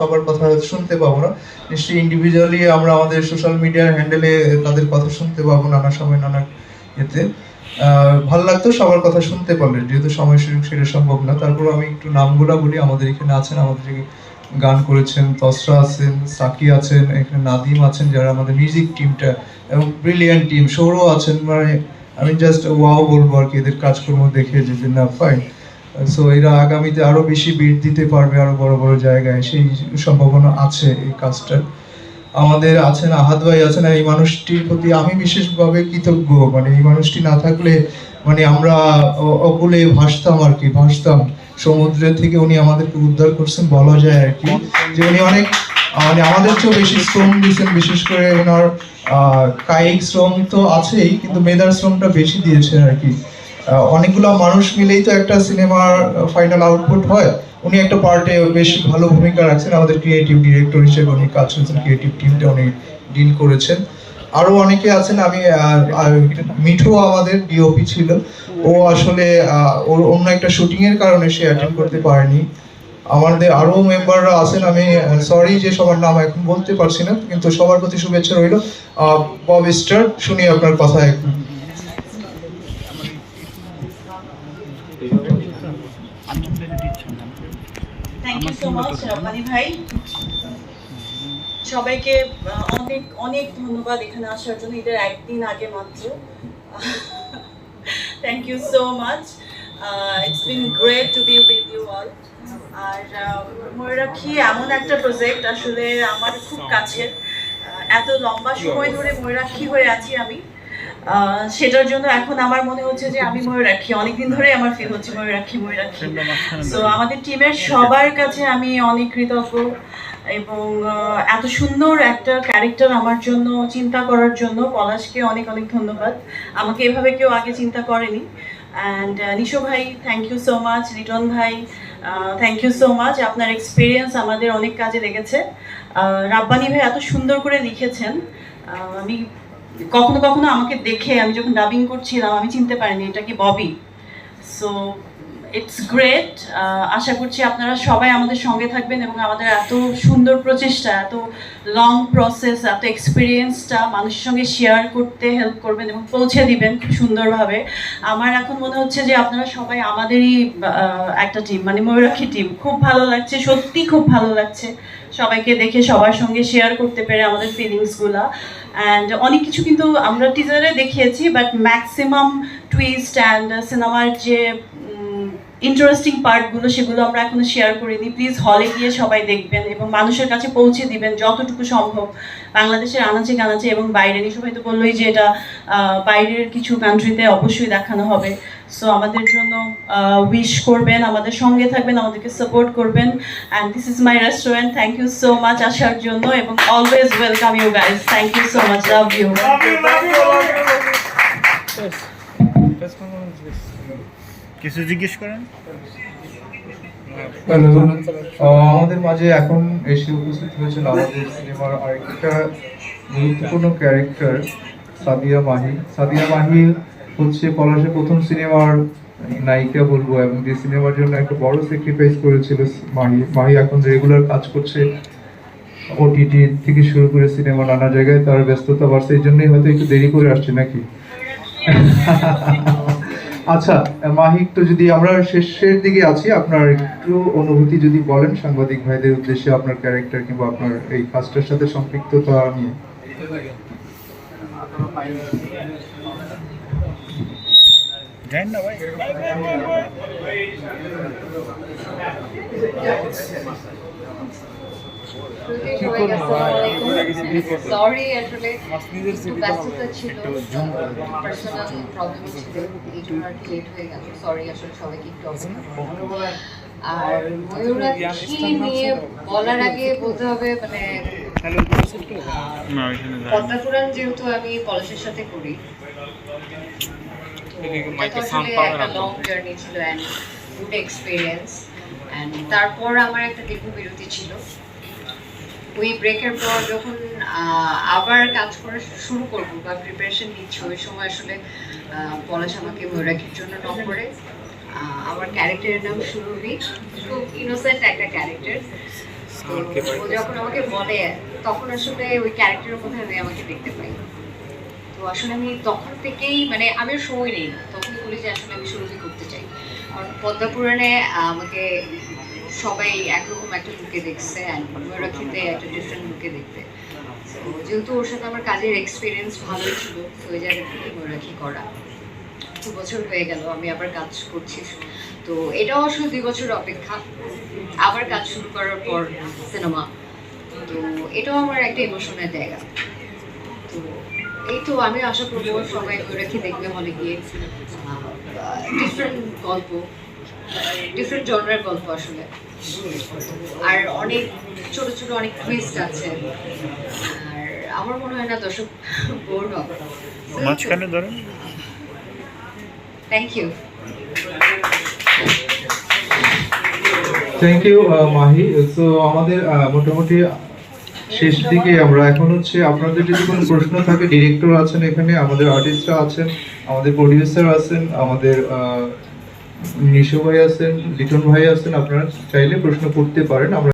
সবার কথা শুনতে পাবো না। নিশ্চয়ই ইন্ডিভিজুয়ালি আমরা আমাদের সোশ্যাল মিডিয়ার হ্যান্ডেলে তাদের কথা শুনতে পাবো নানা সময়, নানা এতে। ভালো লাগতো সবার কথা শুনতে পারলে, যেহেতু সময় সুযোগ সেটা সম্ভব না। তারপর আমি একটু নামগুলা বলি, আমাদের এখানে আছেন, আমাদের গান করেছেন তসরা আছেন, সাকি আছেন, এখানে নাদিম আছেন, যারা আমাদের মিউজিক টিমটা এবং ব্রিলিয়ান্ট টিম সৌরভ আছেন মানে আমি জাস্ট ওয়াও বলব আর কি, এদের কাজকর্ম দেখে যে না ফাইন সো এরা আগামীতে আরও বেশি বিট দিতে পারবে আরও বড় বড় জায়গায়। সেই সম্ভাবনা আছে এই কাজটার আমাদের আছেন আহাদ ভাই আছেন এই মানুষটির প্রতি আমি বিশেষভাবে কৃতজ্ঞ। মানে এই মানুষটি না থাকলে মানে আমরা অকুলে ভাসতাম আর কি, ভাসতাম। সমুদ্রের থেকে উনি আমাদেরকে উদ্ধার করছেন বলা যায় আর কি। যে উনি অনেক মানে আমাদের চেয়েও বেশি শ্রম দিয়েছেন, বিশেষ করে ওনার কায়িক শ্রম তো আছেই, কিন্তু মেধার শ্রমটা বেশি দিয়েছেন আর কি। অনেকগুলো মানুষ মিলেই তো একটা সিনেমার ফাইনাল আউটপুট হয়। উনি একটা পার্টে বেশ ভালো ভূমিকা রাখছেন। আমাদের ক্রিয়েটিভ ডিরেক্টর হিসেবে উনি কাজ করেছেন ক্রিয়েটিভ টিমটা উনি ডিল করেছেন। আরও অনেকে আছেন, আমি মিঠু আমাদের ডিওপি ছিল। ও আসলে ওর অন্য একটা শুটিং এর কারণে সে অ্যাটেন্ড করতে পারেনি। আমাদের আরও মেম্বাররা আছেন, আমি সরি যে সবার নাম এখন বলতে পারছি না, কিন্তু সবার প্রতি শুভেচ্ছা রইল। বব স্টার শুনি আপনার কথা এখন thank you so much Rabbani ভাই। সবাইকে অনেক অনেক ধন্যবাদ এখানে আসার জন্য। ঈদের একদিন আগে মাত্র। Thank you so much it's been great to be with you all আর আহ, ময়ূরাক্ষী এমন একটা প্রজেক্ট আসলে আমার খুব কাছের। এত লম্বা সময় ধরে ময়ূরাক্ষী হয়ে আছি আমি। সেটার জন্য এখন আমার মনে হচ্ছে যে আমি ময়ূরাক্ষী। অনেকদিন ধরে আমার ফিল হচ্ছে ময়ূরাক্ষী রাখি সো আমাদের টিমের সবার কাছে আমি অনেক কৃতজ্ঞ এবং এত সুন্দর একটা ক্যারেক্টার আমার জন্য চিন্তা করার জন্য পলাশকে অনেক অনেক ধন্যবাদ। আমাকে এভাবে কেউ আগে চিন্তা করেনি। অ্যান্ড নিশো ভাই thank you so much Riton ভাই থ্যাংক ইউ সো মাচ আপনার এক্সপিরিয়েন্স আমাদের অনেক কাজে লেগেছে। রাব্বানি ভাই এত সুন্দর করে লিখেছেন। আমি কখনো কখনো আমাকে দেখে আমি যখন ডাবিং করছিলাম আমি চিনতে পারিনি এটা কি ববি সো ইটস গ্রেট আশা করছি আপনারা সবাই আমাদের সঙ্গে থাকবেন এবং আমাদের এত সুন্দর প্রচেষ্টা, এত লং প্রসেস এত এক্সপিরিয়েন্সটা মানুষের সঙ্গে শেয়ার করতে হেল্প করবেন এবং পৌঁছে দিবেন খুব সুন্দরভাবে। আমার এখন মনে হচ্ছে যে আপনারা সবাই আমাদেরই একটা টিম মানে ময়ূরাক্ষী টিম খুব ভালো লাগছে সত্যি খুব ভালো লাগছে। সবাইকে দেখে সবার সঙ্গে শেয়ার করতে পেরে আমাদের ফিলিংসগুলা অ্যান্ড অনেক কিছু কিন্তু আমরা টিজারে দেখিয়েছি বাট ম্যাক্সিমাম টুইস্ট অ্যান্ড সিনেমার যে ইন্টারেস্টিং পার্টগুলো সেগুলো আমরা এখনও শেয়ার করিনি। প্লিজ হলে গিয়ে সবাই দেখবেন এবং মানুষের কাছে পৌঁছে দিবেন যতটুকু সম্ভব। বাংলাদেশের আনাচে কানাচে এবং বাইরে নিশো হয়তো বললোই যে এটা বাইরের কিছু কান্ট্রিতে অবশ্যই দেখানো হবে। সো আমাদের জন্য উইশ করবেন আমাদের সঙ্গে থাকবেন আমাদেরকে সাপোর্ট করবেন। And this is my restaurant thank you so much আসার জন্য এবং always welcome you guys thank you so much love you কিছু জিজ্ঞেস করেন? হ্যালো আমাদের মাঝে এখন এসে উপস্থিত হয়েছেন আমাদের সিনেমার আরেকটা গুরুত্বপূর্ণ ক্যারেক্টার, সাদিয়া মাহি সাদিয়া মাহি হচ্ছে পলাশের প্রথম সিনেমার নায়িকা বলব, এবং যে সিনেমার জন্য একটা বড় স্যাক্রিফাইস করেছিল মাহি মাহি এখন রেগুলার কাজ করছে ওটিটি থেকে শুরু করে সিনেমা নানা জায়গায়, তার ব্যস্ততা বাড়ছে, এই জন্যই হয়তো একটু দেরি করে আসছে নাকি? আচ্ছা মাহিক তো যদি আমরা শেষের দিকে আছি আপনার একটু অনুভূতি যদি বলেন সাংবাদিক ভাইদের উদ্দেশ্যে আপনার ক্যারেক্টার কিংবা আপনার এই কাজটার সাথে সম্পৃক্ততা নিয়ে। ভাই। সরি আসলে একটু ব্যস্ততা ছিল। পার্সোনাল প্রবলেম ছিল। এই জন্য আর লেট হয়ে গেল। সরি আসলে সবাইকে একটু আর ময়ূরাক্ষী নিয়ে বলার আগে বলতে হবে মানে পদ্মা পুরাণ যেহেতু আমি পলাশের সাথে করি লং জার্নি ছিল অ্যান্ড গুড এক্সপিরিয়েন্স অ্যান্ড তারপর আমার একটা দীর্ঘ বিরতি ছিল। ওই ব্রেকের পর যখন আবার কাজ করা শুরু করব বা প্রিপারেশন নিচ্ছি ওই সময় আসলে পলাশ আমাকে ময়ূরাক্ষীর জন্য নক করে। আমার ক্যারেক্টারের নাম সুরভি। খুব ইনোসেন্ট একটা ক্যারেক্টার ও যখন আমাকে বলে তখন আসলে ওই ক্যারেক্টারের মধ্যে আমি আমাকে দেখতে পাই। তো আসলে আমি তখন থেকেই মানে আমি সময় নেই। তখন বলি যে আসলে আমি সুরভি করতে চাই। কারণ পদ্মা পুরাণে আমাকে সবাই একরকম একটা লুকে দেখছে অ্যান্ড একটা ডিফারেন্ট লুকে দেখতে তো যেহেতু ওর সাথে আমার কাজের এক্সপিরিয়েন্স ভালোই ছিল, তো ওই জায়গা থেকে করা। দু বছর হয়ে গেল, আমি আবার কাজ করছি। তো এটাও আসলে দুই বছর অপেক্ষা। আবার কাজ শুরু করার পর সিনেমা তো এটাও আমার একটা ইমোশনের জায়গা। তো এই তো আমি আশা করব সবাই ময়ূরাক্ষী দেখবে হলে গিয়ে। ডিফারেন্ট গল্প। ডিফারেন্ট জনরার গল্প আসলে। আর অনেক ছোট ছোট অনেক টুইস্ট আছে। আর আমার মনে হয় না দর্শক বোর হবে মাঝখানে ধরেন। Thank you thank you Mahi. তো আমাদের মোটামুটি শেষ দিকে আমরা এখন হচ্ছে আপনাদের যদি কোনো প্রশ্ন থাকে ডিরেক্টর আছেন এখানে আমাদের আর্টিস্টরা আছেন আমাদের প্রডিউসার আছেন আমাদের আহ, নিশু ভাই আছেন লিটন ভাই আছেন আপনারা চাইলে প্রশ্ন করতে পারেন। আমরা